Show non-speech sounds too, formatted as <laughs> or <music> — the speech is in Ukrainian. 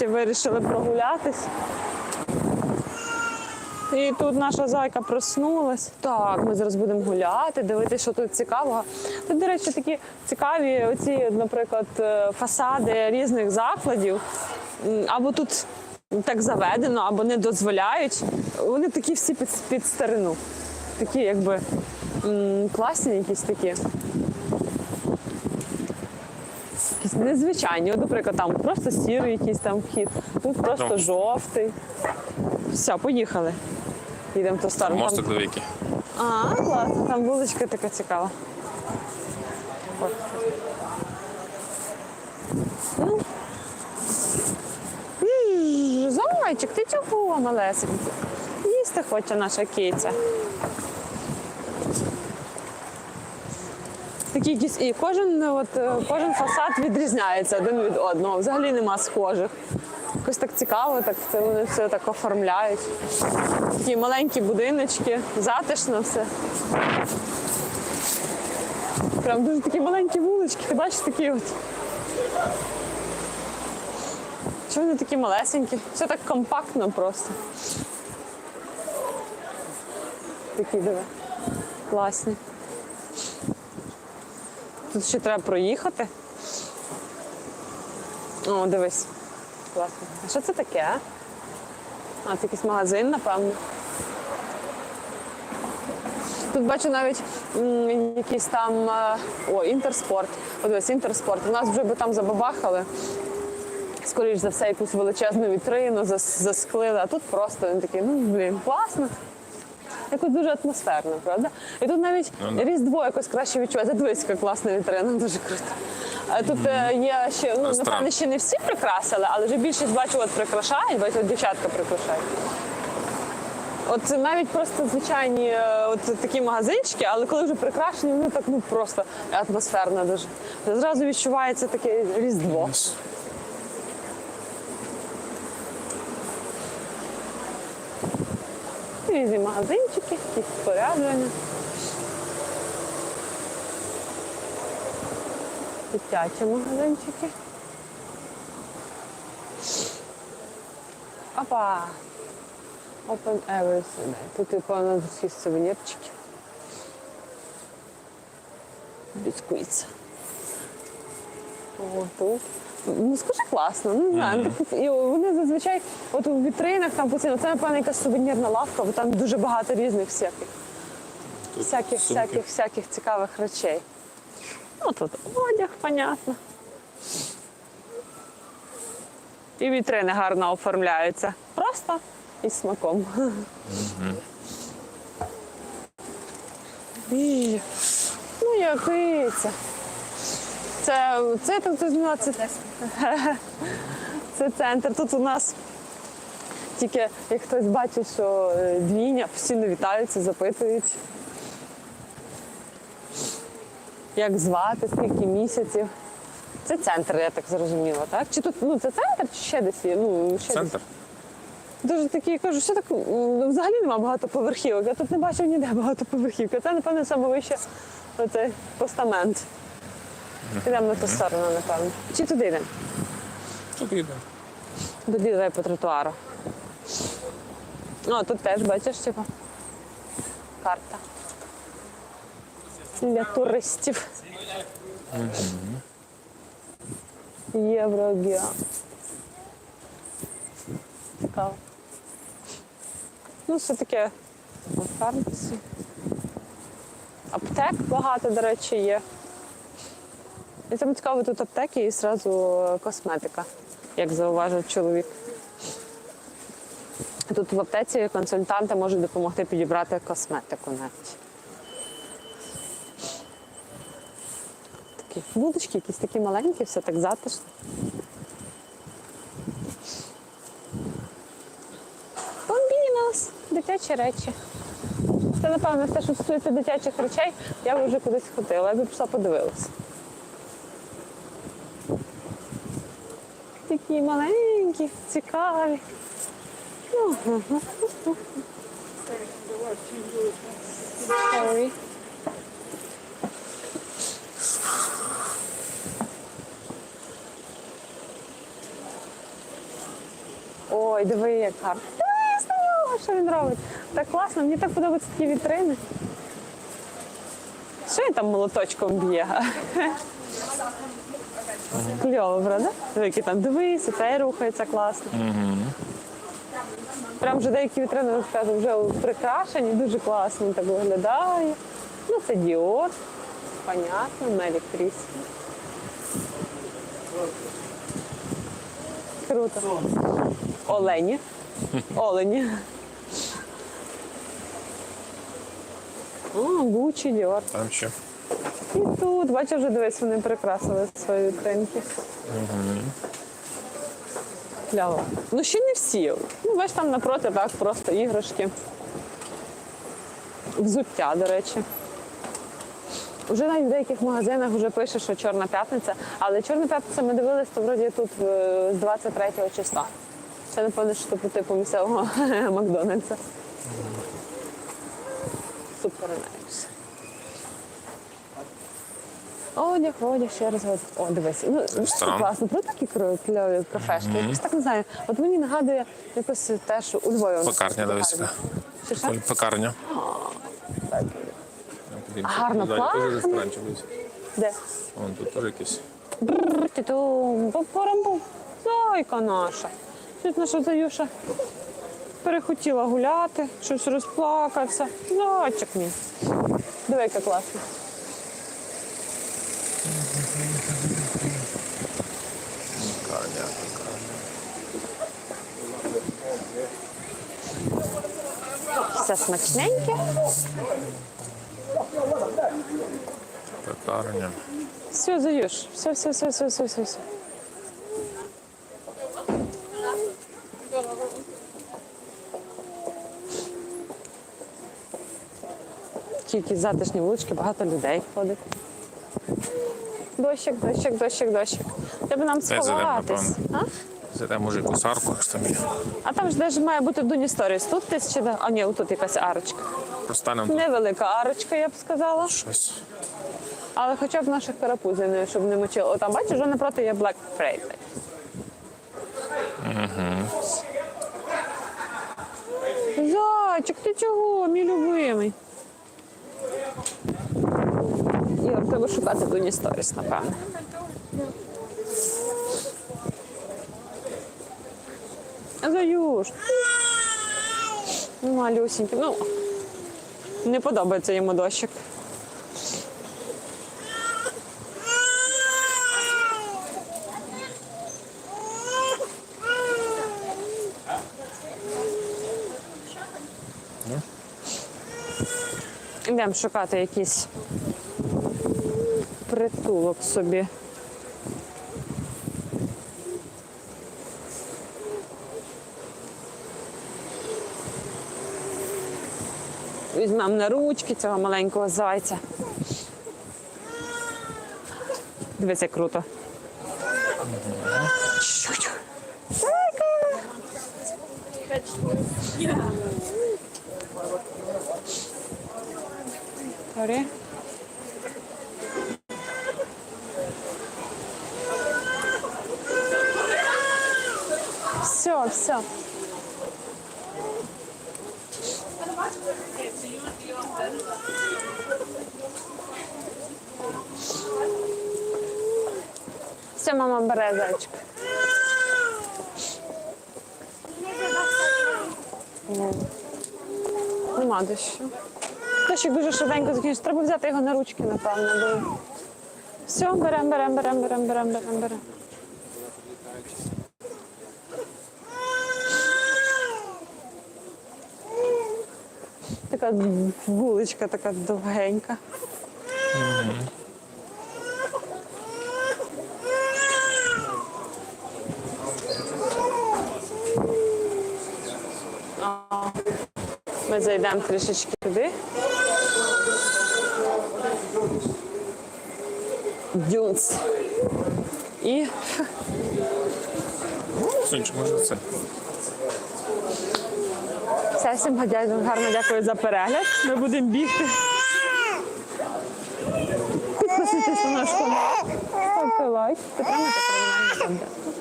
Вирішили прогулятись. І тут наша зайка проснулась. Так, ми зараз будемо гуляти, дивитися, що тут цікавого. Тут, до речі, такі цікаві, оці, наприклад, е, фасади різних закладів. Або тут так заведено, або не дозволяють. Вони такі всі під, під старину. Такі, якби класні якісь такі. Якісь незвичайні. От, наприклад, там просто сірий якийсь там вхід, тут просто Ну. жовтий. Все, поїхали. Їдемо ту сторону. Там- Мостик великий. А, класно, там вуличка така цікава. От. Ну. Зайчик, ти чого малесенький? Їсти хоче наша киця. Такі якісь, і кожен, от, е, кожен фасад відрізняється один від одного. Взагалі нема схожих. Якось так цікаво, так це вони все так оформляють. Такі маленькі будиночки, затишно все. Прям дуже такі маленькі вулички, ти бачиш такі от. Чого вони такі малесенькі? Все так компактно просто. Такі диви. Класні. Тут ще треба проїхати. О, дивись. Класно. А що це таке? А, це якийсь магазин, напевно. Тут бачу навіть м, якийсь там е, о, інтерспорт. Подивись, інтерспорт. У нас вже би там забабахали. Скоріш за все, якусь величезну вітрину зас- засклили, а тут просто він такий, ну блін, класно. Якось дуже атмосферно, правда? І тут навіть Ну, да. різдво якось краще відчувається. Дивись, яка класна вітрина, дуже круто. А Тут е, є ще, ну, напевно, ще не всі прикрасили, але вже більшість бачу, от прикрашають, бачу, от дівчатка прикрашають. От навіть просто звичайні е, от такі магазинчики, але коли вже прикрашені, вони так ну просто атмосферно дуже. Зразу відчувається таке різдво. Різні магазинчики, якісь спорядження. Дитячі магазинчики. Опа! Open everything. Тут і певно всі сувенірчики. Бісквіт. О, тут. Ну, скажи класно, ну, не знаю. ну, так, І вони зазвичай от у вітринах там постійно, це напевно якась сувенірна лавка, бо там дуже багато різних всяких, всяких, всяких, всяких цікавих речей. Ну, тут одяг, понятно. І вітрини гарно оформляються. Просто і смаком. І, Ну, який це. Це, це, це, це, це, це центр. Тут у нас тільки як хтось бачить, що е, двійня постійно вітаються, запитують. Як звати, скільки місяців. Це центр, я так зрозуміла, так? Чи тут ну, це центр, чи ще десь є? Ну, ще Центр. Дуже такі, я кажу, що так взагалі немає багатоповерхівок. Я тут не бачив ніде <laughs> багатоповерхівки. Це, напевно, саме вище оцей постамент. Підемо на ту сторону, напевно. Чи туди йдемо? Тут їде. Туди давай по тротуару. О, тут теж бачиш, типу. Карта. Для туристів. Єврогеа. Цікаво. Ну, все таке. Аптек багато, до речі, є. І там цікаво, тут аптеки і одразу косметика, як зауважив чоловік. Тут в аптеці консультанти можуть допомогти підібрати косметику навіть. Такі вулички, якісь такі маленькі, все так затишно. Бомбінос, дитячі речі. Це, напевно, все, що стосується дитячих речей, я б вже кудись ходила, я б пішла подивилася. Такі маленькі, цікаві. Ой, диви, як гарно. Диви, що він робить. Так класно, мені так подобаються такі вітрини. Що він там молоточком б'є? Кльово, правда? Які там дивись, цей рухається класно. Прям вже деякі вітрини розкажу, вже прикрашені, дуже класно так виглядає. Ну, це Діор, понятно, на електричці. Круто. Олені. Олені. О, Гучі, Діор. Там ще. І тут, бачиш, вже дивись, вони прикрасили свої вітринки. Кляво. Ну ще не всі. Ну, бачиш, там напроти так просто іграшки. Взуття, до речі. Вже навіть в деяких магазинах вже пише, що Чорна п'ятниця, але Чорна п'ятниця ми дивились, то вроді тут е, з 23 числа. Це напевно, що по типу місцевого <laughs> Макдональдса. Супер найс. Одяг, одяг, ще раз. от. О, дивись. Ну, це Ресторан. класно. Про такі кльові кафешки. Якось так не знаю. От мені нагадує якось теж у Львові. Пекарня, дивись. пекарня. Гарно пахне. Де? Вон тут теж якийсь. Бррр, тіту, попорамбу. Зайка наша. Тут наша Заюша перехотіла гуляти, щось розплакався. Зайчик мій. Диви, яка класна. Все смачненьке. Пекарня. Все, Заюш. Все, все, все, все, все, все. все. Тільки затишні вулички, багато людей ходить. Дощик, дощик, дощик, дощик. Треба нам сховатись. А? Зайдемо може якусь арку, аж там є. а там ж навіть має бути Дуні Сторіс. Тут тисяча, де- а ні, тут якась арочка. Простанемо тут Невелика арочка, я б сказала. щось. Але хоча б наших карапузів, не- щоб не мочило. О, там бачиш, вже напроти є Black Friday. Зайчик, ти чого, мій любимий? Треба шукати Дуні Сторіс, напевно. Заюш. Малюсенький. Ну, не подобається йому дощик. Йдемо шукати якийсь притулок собі. Візьмемо на ручки цього маленького зайця. Дивись, круто. Зайка! Все, все. Все, мама бере зайчик. Нема дощу. Дощик дуже швиденько закінчився. Треба взяти його на ручки, напевно. Все, беремо, беремо, беремо, беремо, беремо, беремо, беремо. Така вуличка така довгенька. Ми зайдемо трішечки туди. Дюнс. І Сонечко, може це? Все, всім гарно дякую за перегляд. Ми будемо бігти. Підписуйтесь на наш канал. Ставте лайк. Підтримуйте кримінальний контент.